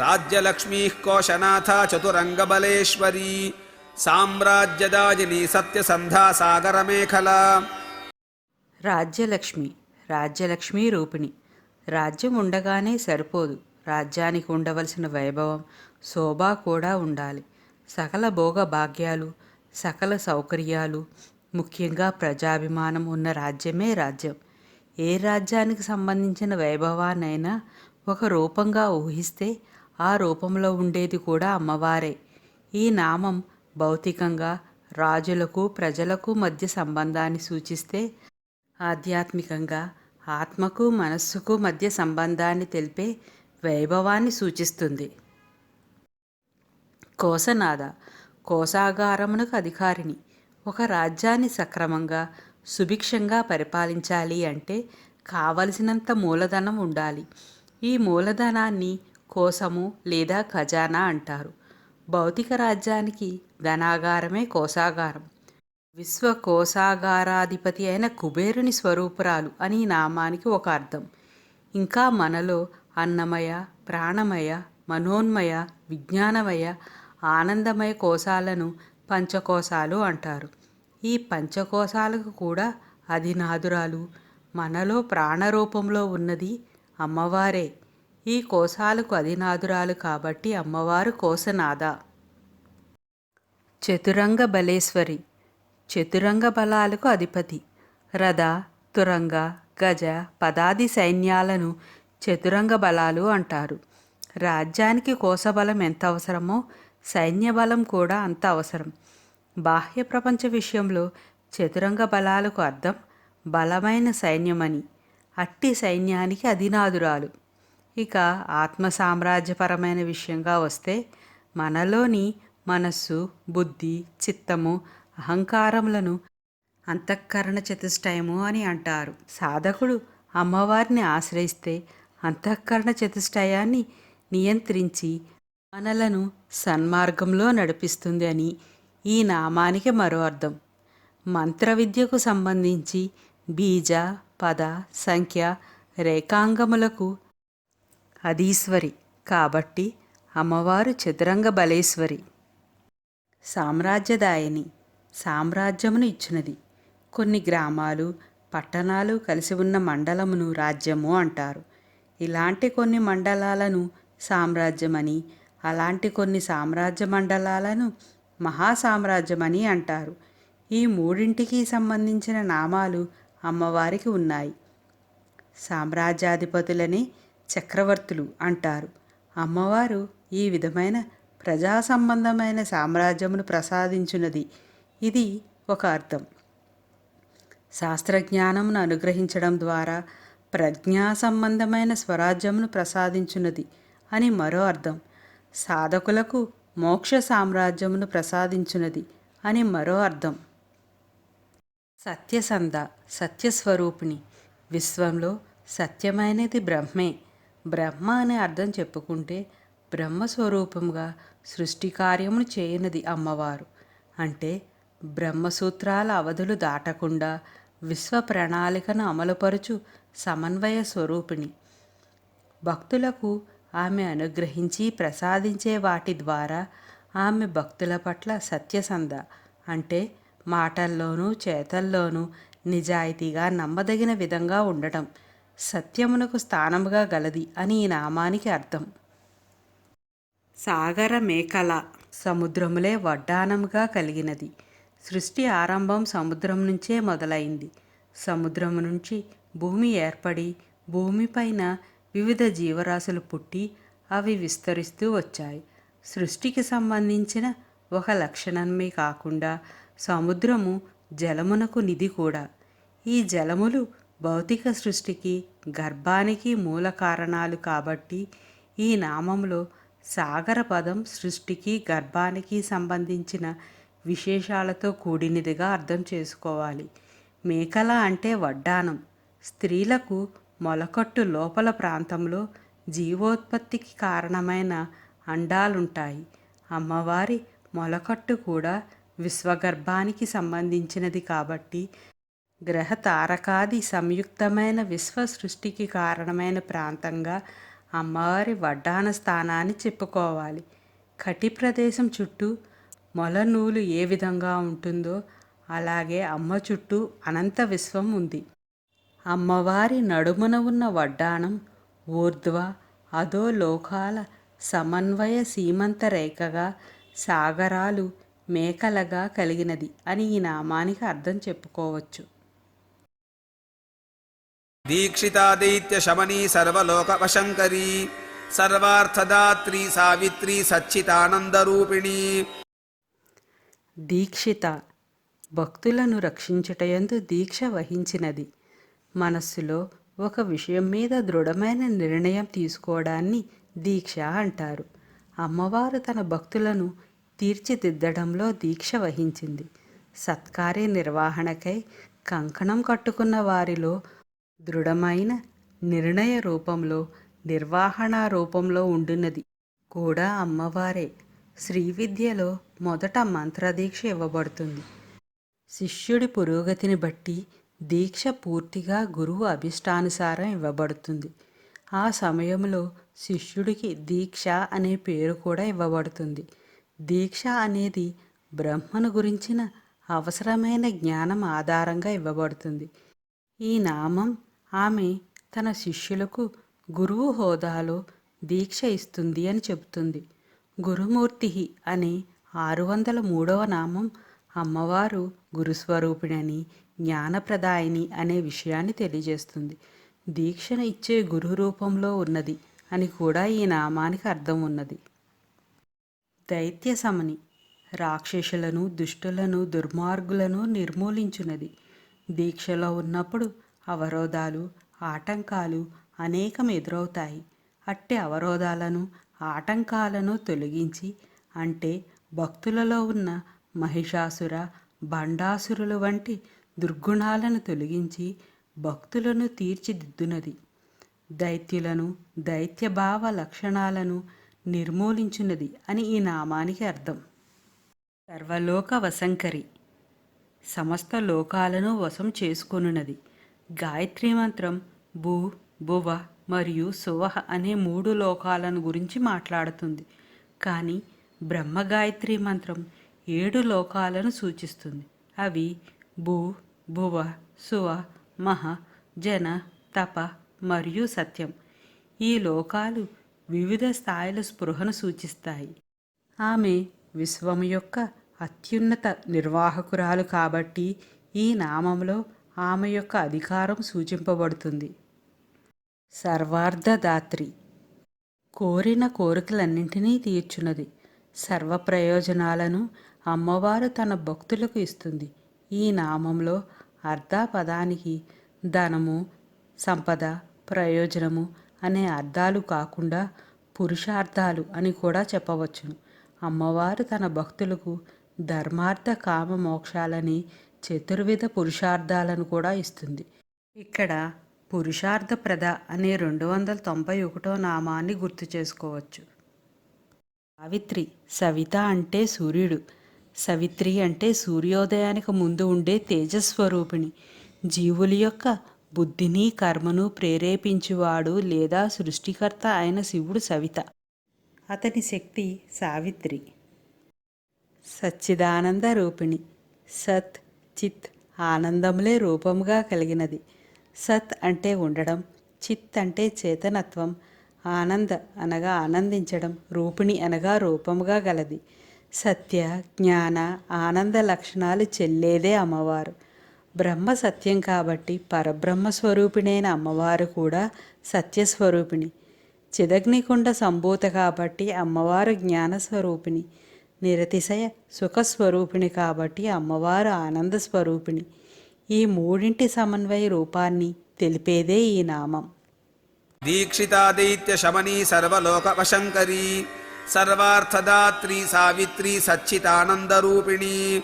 राज्यलक्ष्मीः कोशनाथा चतुरङ्गबलेश्वरी साम्राज्यदायिनी सत्यसन्धा सागरमेखला రాజ్యలక్ష్మి రాజ్యలక్ష్మి రూపిణి రాజ్యం ఉండగానే సరిపోదు రాజ్యానికి ఉండవలసిన వైభవం శోభ కూడా ఉండాలి సకల భోగ భాగ్యాలు సకల సౌకర్యాలు ముఖ్యంగా ప్రజాభిమానం ఉన్న రాజ్యమే రాజ్యం ఏ రాజ్యానికి సంబంధించిన వైభవాన్నైనా ఒక రూపంగా ఊహిస్తే ఆ రూపంలో ఉండేది కూడా అమ్మవారే. ఈ నామం భౌతికంగా రాజులకు ప్రజలకు మధ్య సంబంధాన్ని సూచిస్తే ఆధ్యాత్మికంగా ఆత్మకు మనస్సుకు మధ్య సంబంధాన్ని తెలిపే వైభవాన్ని సూచిస్తుంది. కోసనాద కోసాగారమునకు అధికారిని. ఒక రాజ్యాన్ని సక్రమంగా సుభిక్షంగా పరిపాలించాలి అంటే కావలసినంత మూలధనం ఉండాలి. ఈ మూలధనాన్ని కోసము లేదా ఖజానా అంటారు. భౌతిక రాజ్యానికి ధనాగారమే కోసాగారం విశ్వ కోశాగారాధిపతి అయిన కుబేరుని స్వరూపురాలు అని ఈ నామానికి ఒక అర్థం. ఇంకా మనలో అన్నమయ ప్రాణమయ మనోన్మయ విజ్ఞానమయ ఆనందమయ కోశాలను పంచకోశాలు అంటారు. ఈ పంచకోశాలకు కూడా అధినాదురాలు మనలో ప్రాణరూపంలో ఉన్నది అమ్మవారే. ఈ కోశాలకు అధినాదురాలు కాబట్టి అమ్మవారు కోసనాద చతురంగ బలేశ్వరి. చతురంగ బలాలకు అధిపతి. రథ తురంగ గజ పదాది సైన్యాలను చతురంగ బలాలు అంటారు. రాజ్యానికి కోసబలం ఎంత అవసరమో సైన్య బలం కూడా అంత అవసరం. బాహ్య ప్రపంచ విషయంలో చతురంగ బలాలకు అర్థం బలమైన సైన్యమని. అట్టి సైన్యానికి అధినాదురాలు ఇక ఆత్మ సామ్రాజ్యపరమైన విషయంగా వస్తే మనలోని మనస్సు బుద్ధి చిత్తము అహంకారములను అంతఃకరణ చతుష్టయము అని అంటారు. సాధకుడు అమ్మవారిని ఆశ్రయిస్తే అంతఃకరణ చతుష్టయాన్ని నియంత్రించి మనలను సన్మార్గంలో నడిపిస్తుంది అని ఈ నామానికి మరో అర్థం. మంత్ర విద్యకు సంబంధించి బీజ పద సంఖ్య రేఖాంగములకు అధీశ్వరి. కాబట్టి అమ్మవారు చతురంగ బలేశ్వరి. సామ్రాజ్యదాయని సామ్రాజ్యమును ఇచ్చినది. కొన్ని గ్రామాలు పట్టణాలు కలిసి ఉన్న మండలమును రాజ్యము అంటారు. ఇలాంటి కొన్ని మండలాలను సామ్రాజ్యమని అలాంటి కొన్ని సామ్రాజ్య మండలాలను మహాసామ్రాజ్యమని అంటారు. ఈ మూడింటికి సంబంధించిన నామాలు అమ్మవారికి ఉన్నాయి. సామ్రాజ్యాధిపతులని చక్రవర్తులు అంటారు. అమ్మవారు ఈ విధమైన ప్రజా సంబంధమైన సామ్రాజ్యమును ప్రసాదించున్నది. ఇది ఒక అర్థం. శాస్త్రజ్ఞానమును అనుగ్రహించడం ద్వారా ప్రజ్ఞా సంబంధమైన స్వరాజ్యమును ప్రసాదించున్నది అని మరో అర్థం. సాధకులకు మోక్ష సామ్రాజ్యమును ప్రసాదించున్నది అని మరో అర్థం. సత్యసంధ సత్యస్వరూపిణి. విశ్వంలో సత్యమైనది బ్రహ్మే. బ్రహ్మ అనే అర్థం చెప్పుకుంటే బ్రహ్మస్వరూపంగా సృష్టి కార్యమును చేయనది అమ్మవారు. అంటే బ్రహ్మసూత్రాల అవధులు దాటకుండా విశ్వ ప్రణాళికను అమలుపరుచు సమన్వయ స్వరూపిణి. భక్తులకు ఆమె అనుగ్రహించి ప్రసాదించే వాటి ద్వారా ఆమె భక్తుల పట్ల సత్యసంధ అంటే మాటల్లోనూ చేతల్లోనూ నిజాయితీగా నమ్మదగిన విధంగా ఉండటం. సత్యమునకు స్థానముగా గలది అని ఈ నామానికి అర్థం. సాగర మేకల సముద్రములే వడ్డానముగా కలిగినది. సృష్టి ఆరంభం సముద్రం నుంచే మొదలైంది. సముద్రము నుంచి భూమి ఏర్పడి భూమిపైన వివిధ జీవరాశులు పుట్టి అవి విస్తరిస్తూ వచ్చాయి. సృష్టికి సంబంధించిన ఒక లక్షణమే కాకుండా సముద్రము జలమునకు నిధి కూడా. ఈ జలములు భౌతిక సృష్టికి గర్భానికి మూల కారణాలు కాబట్టి ఈ నామంలో సాగర పదం సృష్టికి గర్భానికి సంబంధించిన విశేషాలతో కూడినదిగా అర్థం చేసుకోవాలి. మేకల అంటే వడ్డానం స్త్రీలకు మొలకట్టు లోపల ప్రాంతంలో జీవోత్పత్తికి కారణమైన అండాలుంటాయి. అమ్మవారి మొలకట్టు కూడా విశ్వగర్భానికి సంబంధించినది కాబట్టి గ్రహ తారకాది సంయుక్తమైన విశ్వ సృష్టికి కారణమైన ప్రాంతంగా అమ్మవారి వడ్డాన స్థానాన్ని చెప్పుకోవాలి. కటి ప్రదేశం చుట్టూ మొల నూలు ఏ విధంగా ఉంటుందో అలాగే అమ్మ చుట్టూ అనంత విశ్వం ఉంది. అమ్మవారి నడుమున ఉన్న వడ్డాణం ఊర్ధ్వ అదో లోకాల సమన్వయ సీమంత రేఖగా సాగరాలు మేకలగా కలిగినది అని ఈ నామానికి అర్థం చెప్పుకోవచ్చు. దీక్షితాదైత్య శమనీ సర్వలోకవశంకరీ సర్వార్థదాత్రి సావిత్రి సచ్చితానందరూపిణి దీక్షిత భక్తులను రక్షించుటయందు దీక్ష వహించినది. మనస్సులో ఒక విషయం మీద దృఢమైన నిర్ణయం తీసుకోవడాన్ని దీక్ష అంటారు. అమ్మవారు తన భక్తులను తీర్చిదిద్దడంలో దీక్ష వహించింది. సత్కార్య నిర్వహణకై కంకణం కట్టుకున్న వారిలో దృఢమైన నిర్ణయ రూపంలో నిర్వహణ రూపంలో ఉండున్నది కూడా అమ్మవారే. శ్రీ విద్యలో మొదట మంత్రదీక్ష ఇవ్వబడుతుంది. శిష్యుడి పురోగతిని బట్టి దీక్ష పూర్తిగా గురువు అభిష్టానుసారం ఇవ్వబడుతుంది. ఆ సమయంలో శిష్యుడికి దీక్ష అనే పేరు కూడా ఇవ్వబడుతుంది. దీక్ష అనేది బ్రహ్మను గురించిన అవసరమైన జ్ఞానం ఆధారంగా ఇవ్వబడుతుంది. ఈ నామం ఆమె తన శిష్యులకు గురువు హోదాలో దీక్ష ఇస్తుంది అని చెబుతుంది. గురుమూర్తి అనే ఆరు వందల మూడవ నామం అమ్మవారు గురుస్వరూపిణని జ్ఞానప్రదాయిని అనే విషయాన్ని తెలియజేస్తుంది. దీక్షను ఇచ్చే గురు రూపంలో ఉన్నది అని కూడా ఈ నామానికి అర్థం ఉన్నది. దైత్య సమని రాక్షసులను దుష్టులను దుర్మార్గులను నిర్మూలించున్నది. దీక్షలో ఉన్నప్పుడు అవరోధాలు ఆటంకాలు అనేకం ఎదురవుతాయి. అట్టి అవరోధాలను ఆటంకాలను తొలగించి అంటే భక్తులలో ఉన్న మహిషాసుర బండాసురుల వంటి దుర్గుణాలను తొలగించి భక్తులను తీర్చిదిద్దునది. దైత్యులను దైత్యభావ లక్షణాలను నిర్మూలించున్నది అని ఈ నామానికి అర్థం. సర్వలోక వశంకరి సమస్త లోకాలను వశం చేసుకొనున్నది. గాయత్రి మంత్రం భూ భువ మరియు సువహ అనే మూడు లోకాలను గురించి మాట్లాడుతుంది. కానీ బ్రహ్మ గాయత్రి మంత్రం ఏడు లోకాలను సూచిస్తుంది. అవి భూ భువ సువ మహ జన తప మరియు సత్యం. ఈ లోకాలు వివిధ స్థాయిల స్పృహను సూచిస్తాయి. ఆమె విశ్వం యొక్క అత్యున్నత నిర్వాహకురాలు కాబట్టి ఈ నామంలో ఆమె యొక్క అధికారం సూచింపబడుతుంది. సర్వార్థదాత్రి కోరిన కోరికలన్నింటినీ తీర్చున్నది. సర్వ ప్రయోజనాలను అమ్మవారు తన భక్తులకు ఇస్తుంది. ఈ నామంలో అర్ధపదానికి ధనము సంపద ప్రయోజనము అనే అర్థాలు కాకుండా పురుషార్థాలు అని కూడా చెప్పవచ్చును. అమ్మవారు తన భక్తులకు ధర్మార్థ కామ మోక్షాలని చతుర్విధ పురుషార్థాలను కూడా ఇస్తుంది. ఇక్కడ పురుషార్థ ప్రద అనే రెండు వందల తొంభై ఒకటో నామాన్ని గుర్తు చేసుకోవచ్చు. సావిత్రి సవిత అంటే సూర్యుడు. సవిత్రి అంటే సూర్యోదయానికి ముందు ఉండే తేజస్వరూపిణి. జీవుల యొక్క బుద్ధిని కర్మను ప్రేరేపించువాడు లేదా సృష్టికర్త అయిన శివుడు సవిత. అతని శక్తి సావిత్రి. సచ్చిదానంద రూపిణి. సత్ చిత్ ఆనందములే రూపముగా కలిగినది. సత్ అంటే ఉండడం చిత్ అంటే చేతనత్వం ఆనంద అనగా ఆనందించడం రూపిణి అనగా రూపముగా గలది. సత్య జ్ఞాన ఆనంద లక్షణాలు చెల్లేదే అమ్మవారు. బ్రహ్మ సత్యం కాబట్టి పరబ్రహ్మ స్వరూపిణైన అమ్మవారు కూడా సత్యస్వరూపిణి చిదగ్నికుండ సంభూత కాబట్టి అమ్మవారు జ్ఞానస్వరూపిణి నిరతిశయ సుఖస్వరూపిణి కాబట్టి అమ్మవారు ఆనంద స్వరూపిణి ఈ మూడింటి సమన్వయ రూపాన్ని తెలిపేదే ఈ నామం. దీక్షితాదైత్య శమనీ సర్వలోకవశంకరీ సర్వార్థదాత్రి సావిత్రి సచ్చితానందరూపిణి.